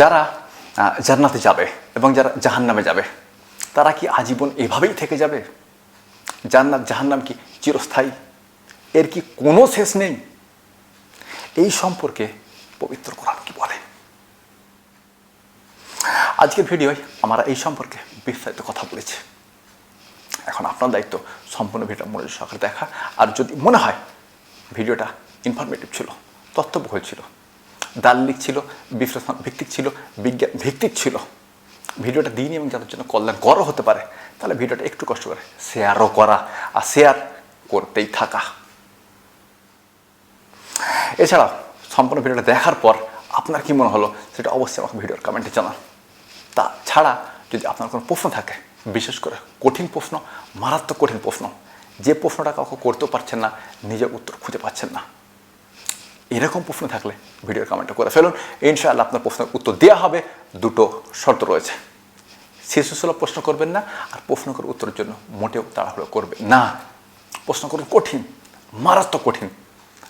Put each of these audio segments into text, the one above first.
যারা জান্নাতে যাবে এবং যারা জাহান্নামে যাবে, তারা কি আজীবন এভাবেই থেকে যাবে? জান্নাত, জাহান্নাম কি চিরস্থায়ী? এর কি কোনো শেষ নেই? এই সম্পর্কে পবিত্র কোরআন কি বলে? আজকের ভিডিওয় আমরা এই সম্পর্কে বিস্তারিত কথা বলেছি। এখন আপনার দায়িত্ব সম্পূর্ণ ভিডিওটা মনোযোগ সহকারে দেখা। আর যদি মনে হয় ভিডিওটা ইনফরমেটিভ ছিল, তথ্যবহুল ছিল দাল্লিক ছিল, বিশ্লেষণ ভিত্তিক ছিল, বিজ্ঞান ভিত্তিক ছিল। ভিডিওটা দিন এবং যাদের জন্য কল্যাণ গড় হতে পারে, তাহলে ভিডিওটা একটু কষ্ট করে শেয়ারও করা আর শেয়ার করতেই থাকা। এছাড়া সম্পূর্ণ ভিডিওটা দেখার পর আপনার কি মনে হলো, সেটা অবশ্যই আমাকে ভিডিওর কমেন্টে জানান। তা ছাড়া যদি আপনার কোনো প্রশ্ন থাকে, বিশেষ করে কঠিন প্রশ্ন, মারাত্মক কঠিন প্রশ্ন, যে প্রশ্নটা কাউকে করতেও পারছেন না, নিজের উত্তর খুঁজে পাচ্ছেন না এরকম প্রশ্ন থাকলে ভিডিওর কমেন্টে করে ফেলুন। ইনশাআল্লাহ আপনার প্রশ্নের উত্তর দেওয়া হবে। দুটো শর্ত রয়েছে। শিশুসুলভ প্রশ্ন করবেন না আর প্রশ্ন করার উত্তরের জন্য মোটেও তাড়াহুড়ো করবেন না। প্রশ্ন করুন কঠিন, মারাত্মক কঠিন।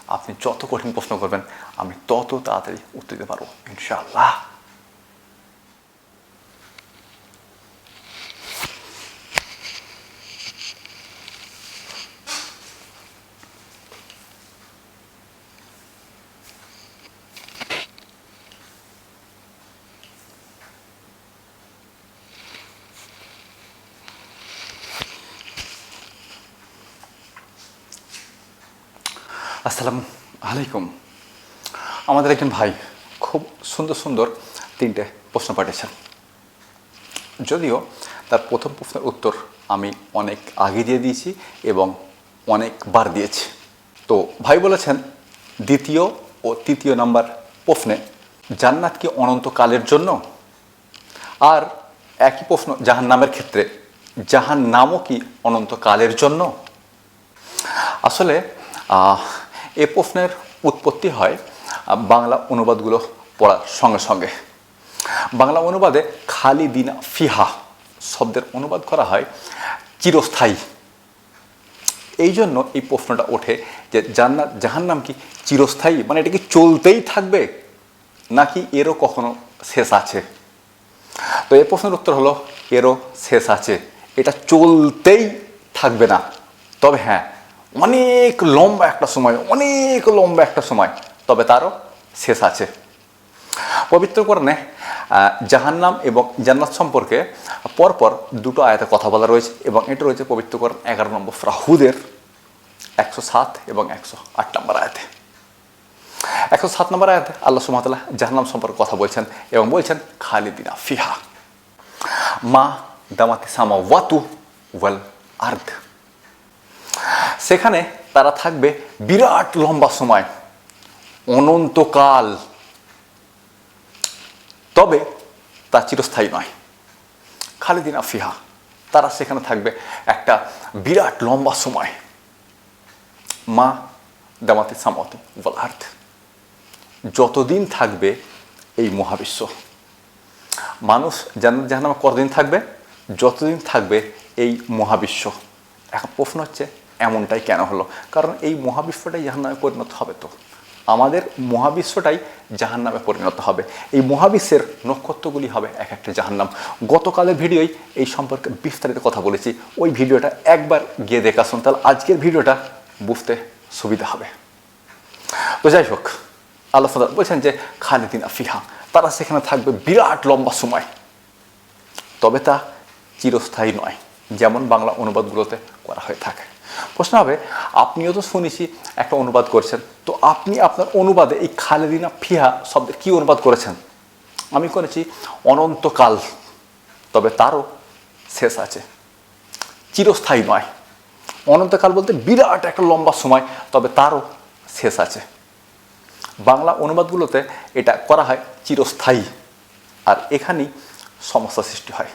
আপনি যত কঠিন প্রশ্ন করবেন, আমি তত তাড়াতাড়ি উত্তর দিতে পারব। ইনশাআল্লাহ। আসসালামু আলাইকুম। আমাদের একজন ভাই খুব সুন্দর সুন্দর তিনটে প্রশ্ন পাঠিয়েছেন। যদিও তার প্রথম প্রশ্নের উত্তর আমি অনেক আগে দিয়ে দিয়েছি এবং অনেকবার দিয়েছি। তো ভাই বলেছেন, দ্বিতীয় ও তৃতীয় নাম্বার প্রশ্নে জান্নাত কি অনন্তকালের জন্য? আর একই প্রশ্ন জাহান নামের ক্ষেত্রে জাহান নামও কি অনন্তকালের জন্য? আসলে এ প্রশ্নের উৎপত্তি হয় বাংলা অনুবাদগুলো পড়ার সঙ্গে সঙ্গে। বাংলা অনুবাদে খালি দিনা ফিহা শব্দের অনুবাদ করা হয় চিরস্থায়ী। এই জন্য এই প্রশ্নটা ওঠে যে জান্নাত জাহান্নাম কি চিরস্থায়ী? মানে এটা কি চলতেই থাকবে? নাকি এরও কখনো শেষ আছে? তো এই প্রশ্নের উত্তর হলো, এরও শেষ আছে। এটা চলতেই থাকবে না। তবে হ্যাঁ অনেক লম্বা একটা সময়, অনেক লম্বা একটা সময়। তবে তারও শেষ আছে। পবিত্র কোরআনে জাহান্নাম এবং জান্নাত সম্পর্কে পরপর দুটো আয়াতে কথা বলা রয়েছে এবং এটা রয়েছে পবিত্র এগারো নম্বর ফ্রাহুদের একশো সাত এবং একশো আট নম্বর আয়াতে। একশো সাত নম্বর আয়াতে আল্লাহ সুমতাল্লাহ জাহান্নাম সম্পর্কে কথা বলছেন এবং বলছেন, খালিদিনা ফিহা মা দামাতি সামা ওয়াতু ওয়াল আর্ধ সেখানে তারা থাকবে বিরাট লম্বা সময়, অনন্তকাল। তবে তা চিরস্থায়ী নয়। খালিদিনা ফিহা তারা সেখানে থাকবে একটা বিরাট লম্বা সময়। মা দামাতি সামত ওয়াল আর্থ যতদিন থাকবে এই মহাবিশ্ব। মানুষ জান্নাত জাহান্নামে কতদিন থাকবে? যতদিন থাকবে এই মহাবিশ্ব। এখন প্রশ্ন হচ্ছে এমনটাই কেন হলো? কারণ এই মহাবিশ্বটাই জাহান্নামে পরিণত হবে তো। আমাদের মহাবিশ্বটাই জাহান্নামে পরিণত হবে। এই মহাবিশ্বের নক্ষত্রগুলি হবে এক একটা জাহান্নাম। গতকালের ভিডিওই এই সম্পর্কে বিস্তারিত কথা বলেছি। ওই ভিডিওটা একবার গিয়ে দেখা শুন তাহলে আজকের ভিডিওটা বুঝতে সুবিধা হবে। তো যাই হোক, আল্লাহ বলছেন যে, খালিদিন ফিহা, তারা সেখানে থাকবে বিরাট লম্বা সময়। তবে তা চিরস্থায়ী নয়, যেমন বাংলা অনুবাদগুলোতে করা হয়ে থাকে। প্রশ্ন হবে, আপনিও তো শুনেছি একটা অনুবাদ করছেন। তো আপনি আপনার অনুবাদে এই খালেদিনা ফিহা শব্দের কি অনুবাদ করেছেন? আমি করেছি অনন্তকাল, তবে তারও শেষ আছে। চিরস্থায়ী নয়। অনন্তকাল বলতে বিরাট একটা লম্বা সময়, তবে তারও শেষ আছে। বাংলা অনুবাদগুলোতে এটা করা হয় চিরস্থায়ী, আর এখানেই সমস্যা সৃষ্টি হয়।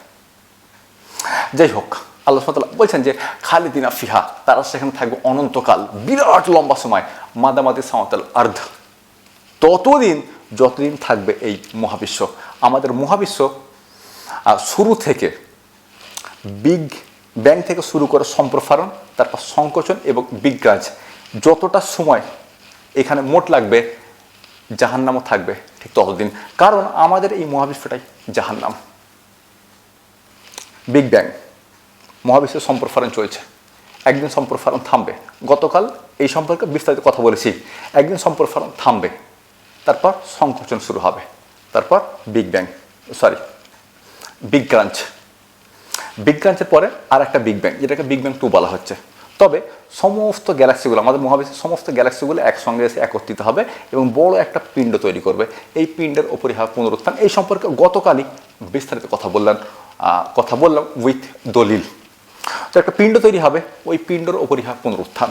যাই হোক আল্লাহ সাল্লাহ বলছেন যে, খালিদিনা ফিহা, তারা সেখানে থাকবে অনন্তকাল, বিরাট লম্বা সময় মাদামাদি সাঁওতাল আর্ধ ততদিন, যতদিন থাকবে এই মহাবিশ্ব। আমাদের মহাবিশ্ব শুরু থেকে বিগ ব্যাং থেকে শুরু করে সম্প্রসারণ, তারপর সংকোচন এবং বিজ্ঞাজ যতটা সময় এখানে মোট লাগবে, জাহান্নামও থাকবে ঠিক ততদিন। কারণ আমাদের এই মহাবিশ্বটাই জাহান্নাম। Big bang. মহাবিশ্বের সম্প্রসারণ চলছে। একদিন সম্প্রসারণ থামবে। গতকাল এই সম্পর্কে বিস্তারিত কথা বলেছি। একদিন সম্প্রসারণ থামবে। তারপর সংকোচন শুরু হবে। তারপর big bang sorry big crunch big ক্রাঞ্চের পরে আর একটা বিগ ব্যাং যেটাকে বিগ ব্যাং টু বলা হচ্ছে। তবে সমস্ত গ্যালাক্সিগুলো আমাদের মহাবিশ্বের সমস্ত গ্যালাক্সিগুলো একসঙ্গে এসে একত্রিত হবে এবং বড় একটা পিণ্ড তৈরি করবে। এই পিণ্ডের ওপরই হবে পুনরুত্থান। এই সম্পর্কে গতকালই বিস্তারিত কথা বললাম কথা বললাম উইথ দলিল। তো একটা পিণ্ড তৈরি হবে, ওই পিণ্ডর ওপরই পুনরুত্থান।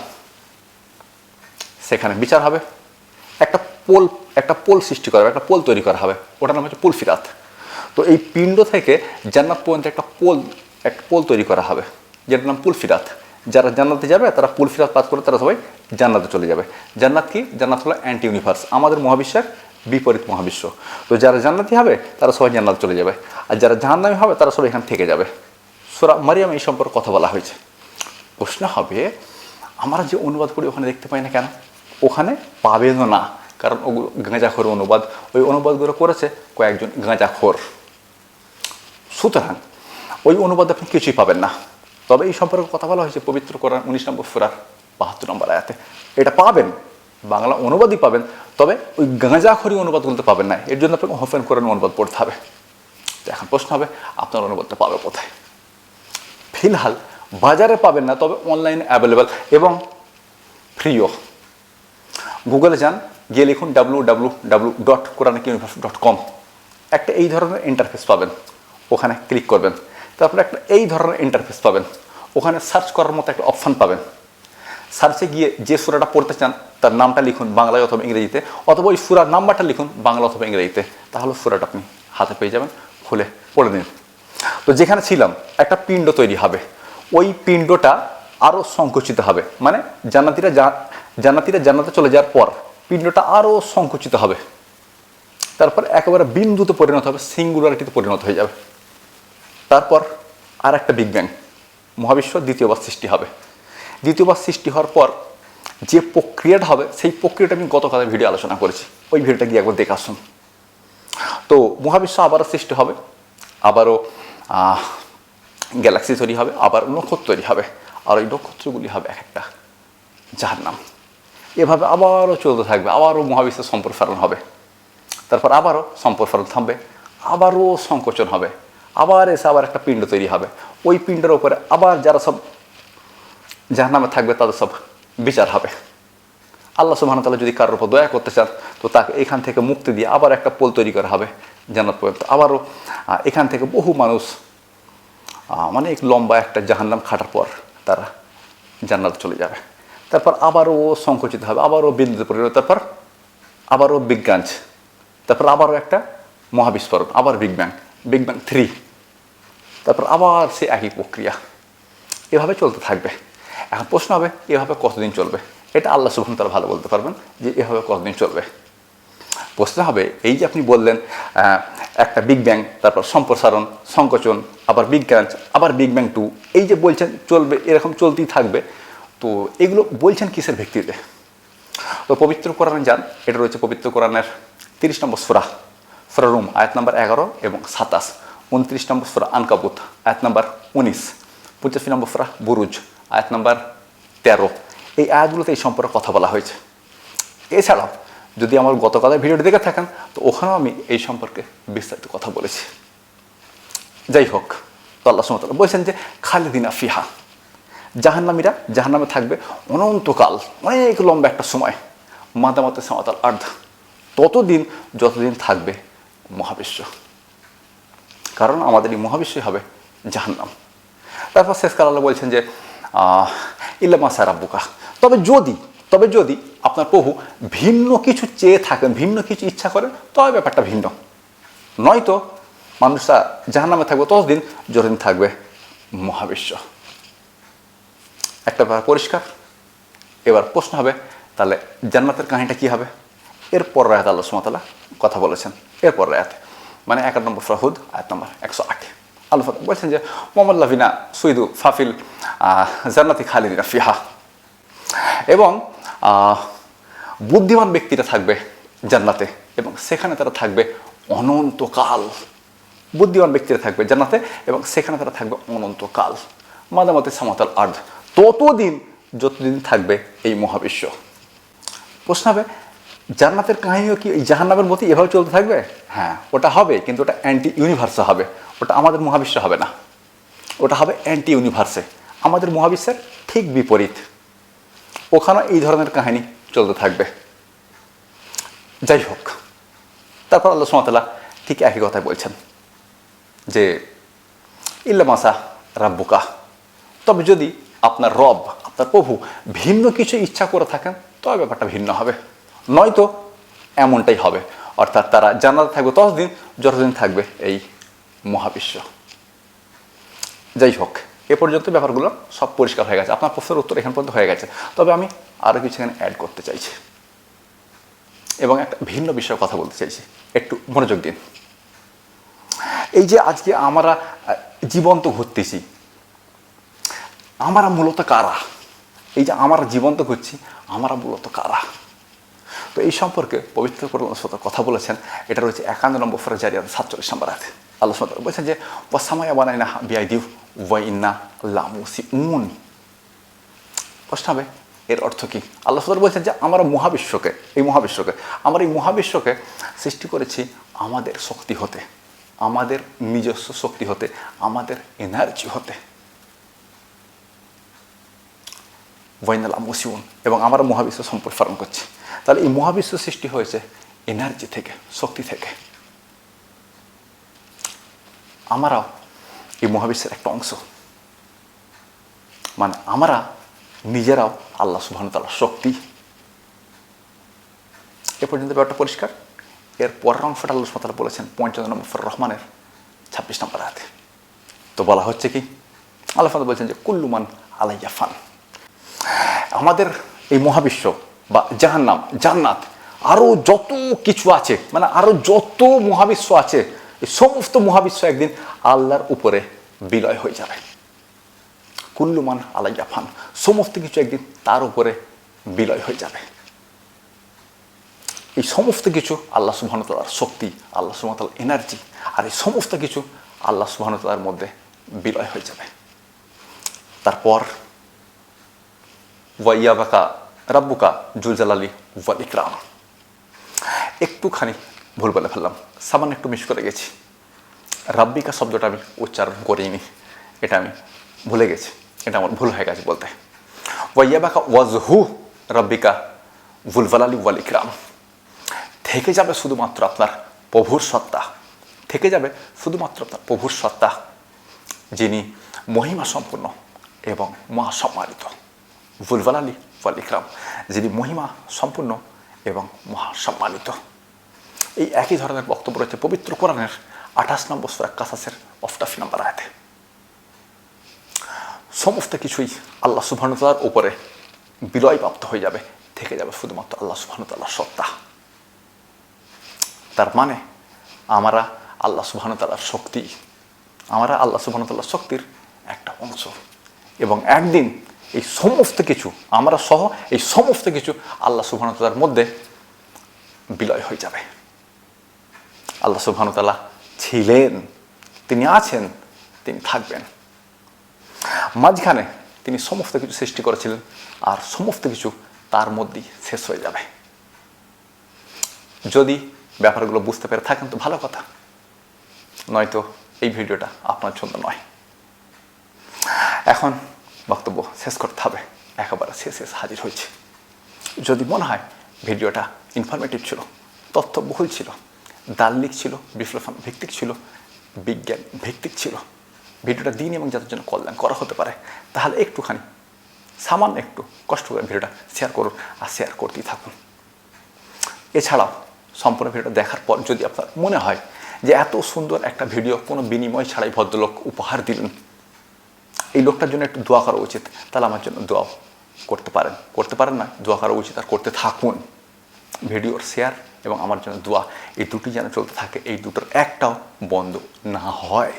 সেখানে বিচার হবে। একটা পোল একটা পোল সৃষ্টি করা হবে, একটা পোল তৈরি করা হবে। ওটার নাম হচ্ছে পোল ফিরাত। তো এই পিণ্ড থেকে জান্নাত পর্যন্ত একটা পোল একটা পোল তৈরি করা হবে, যেটার নাম পুল ফিরাত। যারা জান্নাতে যাবে, তারা পুল ফিরাত পাস করে তারা সবাই জান্নাতে চলে যাবে। জান্নাত কি? জান্নাত হলো অ্যান্টি ইউনিভার্স আমাদের মহাবিশ্বের বিপরীত মহাবিশ্ব। তো যারা জান্নাতি হবে, তারা সবাই জান্নাত চলে যাবে। আর যারা জাহান্নামি হবে, তারা সবাই এখানে থেকে যাবে। সোরা মারিয়াম এই সম্পর্কে কথা বলা হয়েছে। প্রশ্ন হবে, আমরা যে অনুবাদ করি ওখানে দেখতে পাই না কেন? ওখানে পাবেনও না, কারণ ওগুলো গাঁজাখোর অনুবাদ। ওই অনুবাদগুলো করেছে কয়েকজন গাঁজাখোর। সুতরাং ওই অনুবাদ আপনি কিছুই পাবেন না। তবে এই সম্পর্কে কথা বলা হয়েছে পবিত্র করার উনিশ নম্বর ফুরার বাহাত্তর নম্বর আয়াতে। এটা পাবেন, বাংলা অনুবাদই পাবেন, তবে ওই গাঁজাখড়ি অনুবাদগুলোতে পাবেন না। এর জন্য আপনাকে হোফেন করেন অনুবাদ পড়তে হবে। তো এখন প্রশ্ন হবে, আপনার অনুবাদটা পাবে কোথায়? ফিলহাল বাজারে পাবেন না, তবে অনলাইনে অ্যাভেলেবেল এবং ফ্রিও গুগলে যান, গিয়ে লিখুন W W W dot Quranic university dot com একটা এই ধরনের ইন্টারফেস পাবেন, ওখানে ক্লিক করবেন। তারপরে একটা এই ধরনের ইন্টারফেস পাবেন, ওখানে সার্চ করার মতো একটা অপশান পাবেন। সার্চে গিয়ে যে সুরাটা পড়তে চান, তার নামটা লিখুন বাংলায় অথবা ইংরেজিতে, অথবা ওই সুরার নাম্বারটা লিখুন বাংলা অথবা ইংরেজিতে। তাহলে সুরাটা আপনি হাতে পেয়ে যাবেন, খুলে পড়ে নিন। তো যেখানে ছিলাম, একটা পিণ্ড তৈরি হবে। ওই পিণ্ডটা আরও সংকুচিত হবে। মানে জান্নাতিরা জা- জান্নাতিরা জান্নাতে চলে যাওয়ার পর পিণ্ডটা আরও সংকুচিত হবে। তারপর একেবারে বিন্দুতে পরিণত হবে, সিঙ্গুলারিটিতে পরিণত হয়ে যাবে। তারপর আর একটা বিগ ব্যাং মহাবিশ্ব দ্বিতীয়বার সৃষ্টি হবে। দ্বিতীয়বার সৃষ্টি হওয়ার পর যে প্রক্রিয়াটা হবে, সেই প্রক্রিয়াটা আমি গতকাল ভিডিও আলোচনা করেছি। ওই ভিডিওটা গিয়ে একবার দেখে আসুন। তো মহাবিশ্ব আবারও সৃষ্টি হবে, আবারও গ্যালাক্সি তৈরি হবে, আবার নক্ষত্র তৈরি হবে, আর ওই নক্ষত্রগুলি হবে এক একটা যার নাম এভাবে আবারও চলতে থাকবে, আবারও মহাবিশ্বের সম্প্রসারণ হবে। তারপর আবারও সম্প্রসারণ থামবে, আবারও সংকোচন হবে, আবার এসে আবার একটা পিণ্ড তৈরি হবে। ওই পিণ্ডের ওপরে আবার যারা সব যার নামে থাকবে, তাদের সব বিচার হবে। আল্লাহ সুবহানাহু ওয়া তাআলা যদি কারোর উপর দয়া করতে চান, তো তাকে এখান থেকে মুক্তি দিয়ে আবার একটা পোল তৈরি করা হবে। জান্নাত পর্যন্ত। আবারও এখান থেকে বহু মানুষ মানে এক লম্বা একটা জাহান্নাম খাটার পর তারা জান্নাত চলে যাবে। তারপর আবারও সংকুচিত হবে, আবারও বিন্দুতে পরিণত তারপর আবারও বিজ্ঞান তারপর আবারও একটা মহাবিস্ফোরণ, আবার big bang big bang three তারপর আবার সে একই প্রক্রিয়া। এভাবে চলতে থাকবে। এখন প্রশ্ন হবে, এভাবে কতদিন চলবে? এটা আল্লাহ সুবহান তারা ভালো বলতে পারবেন যে এভাবে কতদিন চলবে। প্রশ্ন হবে। এই যে আপনি বললেন একটা বিগ ব্যাং তারপর সম্প্রসারণ, সংকোচন, আবার বিগ ব্যাং আবার বিগ ব্যাং টু এই যে বলছেন চলবে, এরকম চলতেই থাকবে। তো এগুলো বলছেন কিসের ভিত্তিতে? তো পবিত্র কোরআনে যান, এটা রয়েছে পবিত্র কোরআনের তিরিশ নম্বর সুরা সুরা রুম, আয়াত নম্বর এগারো এবং সাতাশ, উনত্রিশ নম্বর সুরা আনকাবুত, আয়াত নম্বর উনিশ, পঁচাশি নম্বর সুরা বুরুজ, আয়াত নম্বর তেরো, এই আয়াতগুলোতে এই সম্পর্কে কথা বলা হয়েছে। এছাড়াও যদি আমার গতকালের ভিডিওটি দেখে থাকেন, তো ওখানেও আমি এই সম্পর্কে বিস্তারিত কথা বলেছি। যাই হোক, তো আল্লাহ সুমতাল বলছেন যে, খালিদিনা ফিহা, জাহান্নামীরা জাহান্নামে থাকবে অনন্তকাল, অনেক লম্বা একটা সময় মাতামাতে সামাতাল আর্ধ ততদিন, যতদিন থাকবে মহাবিশ্ব। কারণ আমাদের এই মহাবিশ্বই হবে জাহান্নাম। তারপর শেষকাল আল্লাহ বলছেন যে ইল্লামা সারাব্বুকা তবে যদি তবে যদি আপনার প্রভু ভিন্ন কিছু চেয়ে থাকেন, ভিন্ন কিছু ইচ্ছা করেন, তবে ব্যাপারটা ভিন্ন। নয়তো মানুষরা জাহান্নামে থাকবে, ততদিন যতদিন থাকবে মহাবিশ্ব। একটা ব্যাপার পরিষ্কার, এবার প্রশ্ন হবে, তাহলে জান্নাতের কাহিনীটা কি হবে? এরপর রায়াত আল্লাহ সুমতাল্লাহ কথা বলেছেন, এরপর রায়াত। মানে একান্ন নম্বর ফরাহুদ আয়াত নম্বর একশো আট। আল্লাহ বলছেন যে মোহাম্মদ সুইদু ফাফিল জান্নাতি খালিদিনা ফিহা। এবং বুদ্ধিমান ব্যক্তিরা থাকবে জান্নাতে এবং সেখানে তারা থাকবে অনন্তকাল। বুদ্ধিমান ব্যক্তিরা থাকবে জান্নাতে এবং সেখানে তারা থাকবে অনন্তকাল। মাদামতে সামাতাল আর্ধ ততদিন, যতদিন থাকবে এই মহাবিশ্ব। প্রশ্ন হবে, জান্নাতের কাহিনীও কি এই জাহান্নামের মতোই এভাবে চলতে থাকবে? হ্যাঁ ওটা হবে, কিন্তু ওটা অ্যান্টি ইউনিভার্সে হবে। ওটা আমাদের মহাবিশ্ব হবে না। ওটা হবে অ্যান্টি ইউনিভার্সে আমাদের মহাবিশ্বের ঠিক বিপরীত। ওখানে এই ধরনের কাহিনী চলতে থাকবে। যাই হোক তারপর আল্লাহ সুমতাল্লাহ ঠিক একই কথাই বলছেন যে ইল্লামাসা রাব্বুকা। তবে যদি আপনার রব, আপনার প্রভু ভিন্ন কিছু ইচ্ছা করে থাকেন, তবে ব্যাপারটা ভিন্ন হবে। নয়তো এমনটাই হবে। অর্থাৎ তারা জানাতে থাকবে, ততদিন যতদিন থাকবে এই মহাবিশ্ব। যাই হোক এ পর্যন্ত ব্যাপারগুলো সব পরিষ্কার হয়ে গেছে। আপনার প্রশ্নের উত্তর এখান পর্যন্ত হয়ে গেছে। তবে আমি আরও কিছু এখানে অ্যাড করতে চাইছি। এবং একটা ভিন্ন বিষয়ে কথা বলতে চাইছি। একটু মনোযোগ দিন। এই যে আজকে আমরা জীবন্ত ঘুরতেছি, আমরা মূলত কারা? এই যে আমরা জীবন্ত ঘুরছি, আমরা মূলত কারা? তো এই সম্পর্কে পবিত্র সাথে কথা বলেছেন। এটা রয়েছে একান্ন নম্বর ফরে জারিয়াত সাতচল্লিশ নম্বর আছে আল্লাহ বলছেন যে ওয়াসামায়া বানাইনা বিআই দিউ ওয়াইন্না লামুসি উন প্রশ্ন হবে, এর অর্থ কি? আল্লাহ সদর বলছেন যে, আমরা মহাবিশ্বকে, এই মহাবিশ্বকে, আমরা এই মহাবিশ্বকে সৃষ্টি করেছি আমাদের শক্তি হতে, আমাদের নিজস্ব শক্তি হতে, আমাদের এনার্জি হতে। ওয়াইনাল আমসিউন এবং আমরা মহাবিশ্ব সম্প্রসারণ করছি। তাহলে এই মহাবিশ্ব সৃষ্টি হয়েছে এনার্জি থেকে, শক্তি থেকে। আমরাও এই মহাবিশ্বের একটা অংশ। মানে আমরা নিজেরাও আল্লাহ সুবাহতাল্লাহ শক্তি। এ পর্যন্ত ব্যাপারটা পরিষ্কার? এর পরের অংশটা আল্লাহ সুবহানাহু বলেছেন, পঞ্চান্ন নম্বর রহমানের ছাব্বিশ নম্বর হাতে তো বলা হচ্ছে কি? আল্লাহ বলছেন যে কুল্লুমান আলাইয়া ফান। আমাদের এই মহাবিশ্ব বা জাহান্নাম, জান্নাত আরও যত কিছু আছে মানে আরও যত মহাবিশ্ব আছে এই সমস্ত মহাবিশ্ব একদিন আল্লাহর উপরে বিলয় হয়ে যাবে। কুল্লুমান আলাইয়া ফান, সমস্ত কিছু একদিন তার উপরে বিলয় হয়ে যাবে। এই সমস্ত কিছু আল্লাহ সুবাহতালার শক্তি, আল্লাহ সুবাহতাল এনার্জি আর এই সমস্ত কিছু আল্লাহ সুবাহতালার মধ্যে বিলয় হয়ে যাবে। তারপর ওয়াইয়াবাকা রাব্বুকা জুলজালালি ওয়াল ইকরাম। একটুখানি ভুল বলে ফেললাম। সামান্য একটু মিস করে গেছি। রাব্বিকা শব্দটা আমি উচ্চারণ করিনি। এটা আমি ভুলে গেছি। এটা আমার ভুল হয়ে গেছে বলতে। ওয়াইয়াবাকা ওয়াজহু রাব্বিকা ভুলভালালি ওয়াল ইকরাম। থেকে যাবে শুধুমাত্র আপনার প্রভুর সত্তা। থেকে যাবে শুধুমাত্র আপনার প্রভুর সত্তা, যিনি মহিমা সম্পূর্ণ এবং মহাসম্মানিত। ভুলভাল আলী ওয়াল ইকরাম, যিনি মহিমা সম্পূর্ণ এবং মহাসম্মানিত। এই একই ধরনের বক্তব্য রয়েছে পবিত্র কোরআনের আঠাশ নম্বর সুরা কাসাসের অফটাফি নম্বর আয়াতে। সমস্ত কিছুই আল্লাহ সুবাহতালার উপরে বিলয়প্রাপ্ত হয়ে যাবে, থেকে যাবে শুধুমাত্র আল্লাহ সুবাহতাল্লাহ সত্তা। তার মানে আমরা আল্লাহ সুবাহতাল্লার শক্তি, আমরা আল্লাহ সুবাহতাল্লাহ শক্তির একটা অংশ। এবং একদিন এই সমস্ত কিছু, আমরা সহ এই সমস্ত কিছু আল্লাহ সুবাহতাল্লার মধ্যে বিলয় হয়ে যাবে। আল্লাহ সুবাহতাল্লাহ ছিলেন। তিনি আছেন, তিনি থাকবেন। মাঝখানে তিনি সমস্ত কিছু সৃষ্টি করেছিলেন আর সমস্ত কিছু তার মধ্যেই শেষ হয়ে যাবে। যদি ব্যাপারগুলো বুঝতে পেরে থাকেন তো ভালো কথা। নয়তো এই ভিডিওটা আপনার জন্য নয়। এখন বক্তব্য শেষ করতে হবে। একেবারে শেষ শেষ হাজির হয়েছে। যদি মনে হয় ভিডিওটা ইনফরমেটিভ ছিল তথ্যবহুল ছিল দার্লিক ছিল বিশ্লেষণ ভিত্তিক ছিল, বিজ্ঞান ভিত্তিক ছিল। ভিডিওটা দিন এবং যাদের জন্য কল্যাণ করা হতে পারে, তাহলে একটুখানি, সামান্য একটু কষ্ট করে ভিডিওটা শেয়ার করুন আর শেয়ার করতেই থাকুন। এছাড়াও সম্পূর্ণ ভিডিওটা দেখার পর যদি আপনার মনে হয় যে এত সুন্দর একটা ভিডিও কোনো বিনিময় ছাড়াই ভদ্রলোক উপহার দিলেন, এই লোকটার জন্য একটু দোয়া করা উচিত, তাহলে আমার জন্য দোয়া করতে পারেন। করতে পারেন না, দোয়া করা উচিত আর করতে থাকুন। ভিডিওর শেয়ার এবং আমার জন্য দোয়া। এই দুটি যেন চলতে থাকে, এই দুটোর একটাও বন্ধ না হয়।